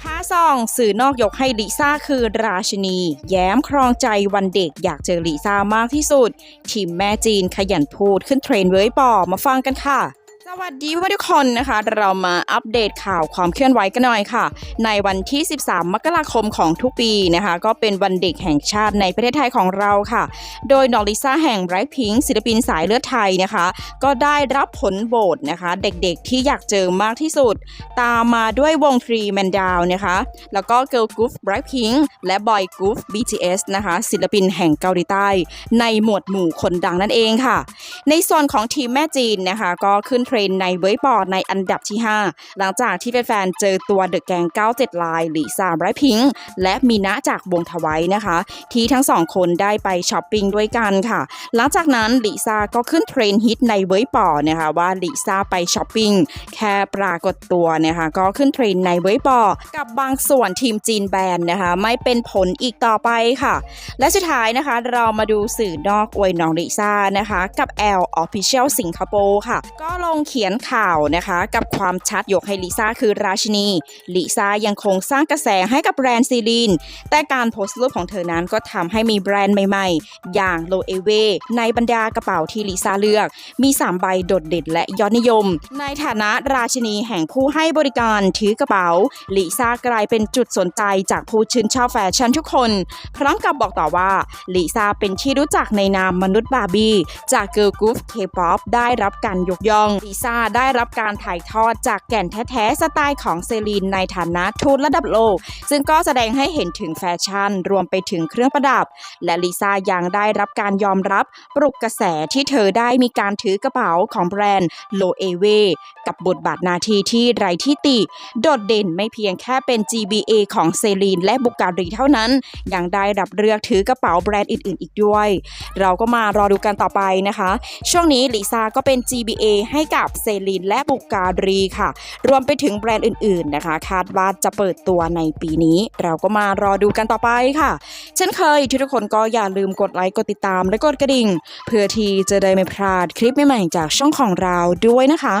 ผ้าซองสื่อนอกยกให้ลิซ่าคือราชินี แย้มครองใจวันเด็กอยากเจอลิซ่ามากที่สุด ทีมแม่จีนขยันพูดขึ้นเทรนเว้ยปอมาฟังกันค่ะ วัสดีทุกคนนะคะ เรามาอัปเดตข่าวความเคลื่อนไหวกันหน่อยค่ะ ในวันที่ 13 มกราคมของทุกปีนะคะ ก็เป็นวันเด็กแห่งชาติในประเทศไทยของเราค่ะ โดยนองลิซ่าแห่งไบรท์พิงศิลปินสายเลือดไทยนะคะ ก็ได้รับผลโหวตนะคะ เด็กๆที่อยากเจอมากที่สุด ตามมาด้วยวงทรีแมนดาวนะคะ แล้วก็ Girl Group Blackpink และ Boy Group BTS นะคะ ศิลปินแห่งเกาหลีใต้ ในหมวดหมู่คนดังนั่นเองค่ะ ในส่วนของทีมแม่จีนนะคะ ก็ขึ้นเทรนด์ในเว็บบอร์ดในอันดับที่ 5 หลังจากที่แฟนๆเจอตัวเดอะแกง97 ลายลิซ่าไรพิงและมีนะจากวงทวายนะคะ ที่ทั้งสองคนได้ไปช้อปปิ้งด้วยกันค่ะ หลังจากนั้นลิซ่าก็ขึ้นเทรนด์ฮิตในเว็บบอร์ดนะคะว่าลิซ่าไปช้อปปิ้งแค่ปรากฏตัวนะคะก็ขึ้นเทรนด์ในเว็บบอร์ดกับบางส่วนทีมจีนแบนนะคะไม่เป็นผลอีกต่อไปค่ะ และสุดท้ายนะคะเรามาดูสื่อนอกอวยน้องลิซ่านะคะ กับ L Official สิงคโปร์ค่ะ ก็ลงเขียนข่าวนะคะ กับความชัดยกให้ลิซ่าคือราชินี ลิซ่ายังคงสร้างกระแสให้กับแบรนด์ซีลีน แต่การโพสต์รูปของเธอนั้นก็ทำให้มีแบรนด์ใหม่ๆ อย่างโลเอเวในบรรดากระเป๋าที่ลิซ่าเลือก มี 3 ใบโดดเด่นและยอดนิยม ในฐานะราชินีแห่งผู้ให้บริการถือกระเป๋า ลิซ่ากลายเป็นจุดสนใจจากผู้ชื่นชอบแฟชั่นทุกคน พร้อมกับบอกต่อว่าลิซ่าเป็นที่รู้จักในนามมนุษย์บาร์บี้จากเกิร์ลกรุ๊ปเคป๊อปได้รับการยกย่องลิซ่าได้รับการถ่ายทอดจากแก่นแท้ๆสไตล์ของเซรีนในฐานะทูตระดับโลก ซึ่งก็แสดงให้เห็นถึงแฟชั่น รวมไปถึงเครื่องประดับ และลิซ่ายังได้รับการยอมรับปลุกกระแสที่เธอได้มีการถือกระเป๋าของแบรนด์โลเอเวกับบทบาทหนาทีที่ไร้ที่ติ โดดเด่นไม่เพียงแค่เป็น GBA ของเซรีนและบุการีเท่านั้น ยังได้รับเลือกถือกระเป๋าแบรนด์อื่น ๆ อีกด้วย เราก็มารอดูกันต่อไปนะคะ ช่วงนี้ลิซ่าก็เป็น GBA ให้กับเซลีนและบุการีค่ะ รวมไปถึงแบรนด์อื่น ๆนะคะ คาดว่าจะเปิดตัวในปีนี้ เราก็มารอดูกันต่อไปค่ะ เช่นเคยทุกคนก็อย่าลืมกดไลค์กดติดตามและกดกระดิ่ง เพื่อที่จะได้ไม่พลาดคลิปใหม่ๆจากช่องของเราด้วยนะคะ